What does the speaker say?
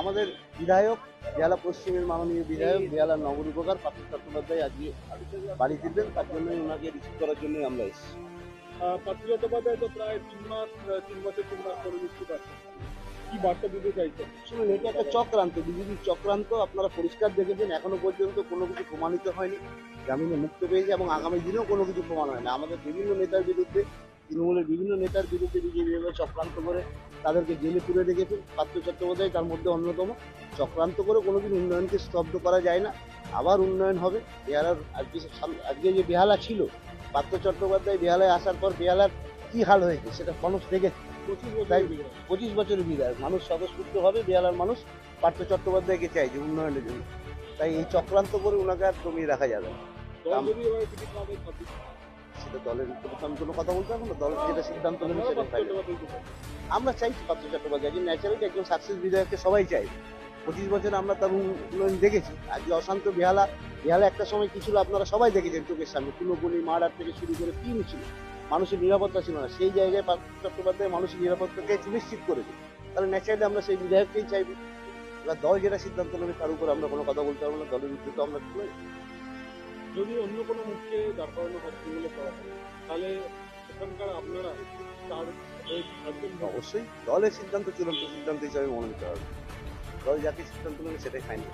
আমাদের বিধায়ক বেহালা পশ্চিমের মাননীয় বিধায়ক বেহালা নগর উপকার পার্থ চট্টোপাধ্যায় আজকে বাড়ি ফিরবেন তার জন্যই ওনাকে রিসিভ করার জন্যই আমরা এসেছি। পার্থ চট্টোপাধ্যায় তো প্রায় তিন মাস তিন বছর তিন মাস পরে মুক্তি পাচ্ছে কি বার্তা দিতে চাইছেন? শুনুন এটা একটা চক্রান্ত বিজেপির চক্রান্ত আপনারা পরিষ্কার দেখেছেন এখনও পর্যন্ত কোনো কিছু প্রমাণিত হয়নি। জামিনে মুক্ত পেয়েছে এবং আগামী দিনেও কোনো কিছু প্রমাণ হয় না। আমাদের বিভিন্ন নেতার বিরুদ্ধে তৃণমূলের বিভিন্ন নেতার বিরুদ্ধে বিজেপি এভাবে চক্রান্ত করে তাদেরকে জেলে পুরে রেখেছে পার্থ চট্টোপাধ্যায় তার মধ্যে অন্যতম। চক্রান্ত করে কোনোদিন উন্নয়নকে স্তব্ধ করা যায় না আবার উন্নয়ন হবে। বেহালার আজকে আজকে যে বেহালা ছিল পার্থ চট্টোপাধ্যায় বেহালায় আসার পর বেহালার কি হাল হয়েছে সেটা মানুষ দেখেছে পঁচিশ বছর বিগত। পঁচিশ বছরের বিধায়ক। মানুষ স্বতঃস্ফূর্ত হবে বেহালার মানুষ পার্থ চট্টোপাধ্যায়কে চাইছে উন্নয়নের জন্য। তাই এই চক্রান্ত করে ওনাকে আর জমিয়ে রাখা যাবে না। দলের আমি কোনো কথা বলতে পারব না দলের যেটা সিদ্ধান্ত নেবে সেটা আমরা চাইছি পার্থ চট্টোপাধ্যায় যে ন্যাচারালি একজন সাকসেস বিধায়ককে সবাই চাই পঁচিশ বছর আমরা তার উন্নয়ন দেখেছি আজকে অশান্ত বেহালা বেহালা একটা সময় কি ছিল আপনারা সবাই দেখেছেন চোখের সামনে তৃণমূলী মার্ডার থেকে শুরু করে কি ছিল মানুষের নিরাপত্তা ছিল না। সেই জায়গায় পার্থ চট্টোপাধ্যায় মানুষের নিরাপত্তাকে সুনিশ্চিত করেছে। তাহলে ন্যাচারালি আমরা সেই বিধায়ককেই চাইব। এবার দল যেটা সিদ্ধান্ত নেবে তার উপর আমরা কোনো কথা বলতে পারব না দলের উদ্যোগ আমরা যদি অন্য কোনো মুখকে দাঁড় করানো তৃণমূলে করা তাহলে এখানকার আপনারা তার। অবশ্যই দলের সিদ্ধান্ত চূড়ান্ত সিদ্ধান্ত হিসাবে মনে নিতে হবে দল যাকে সিদ্ধান্ত নেবে সেটাই ফাইনাল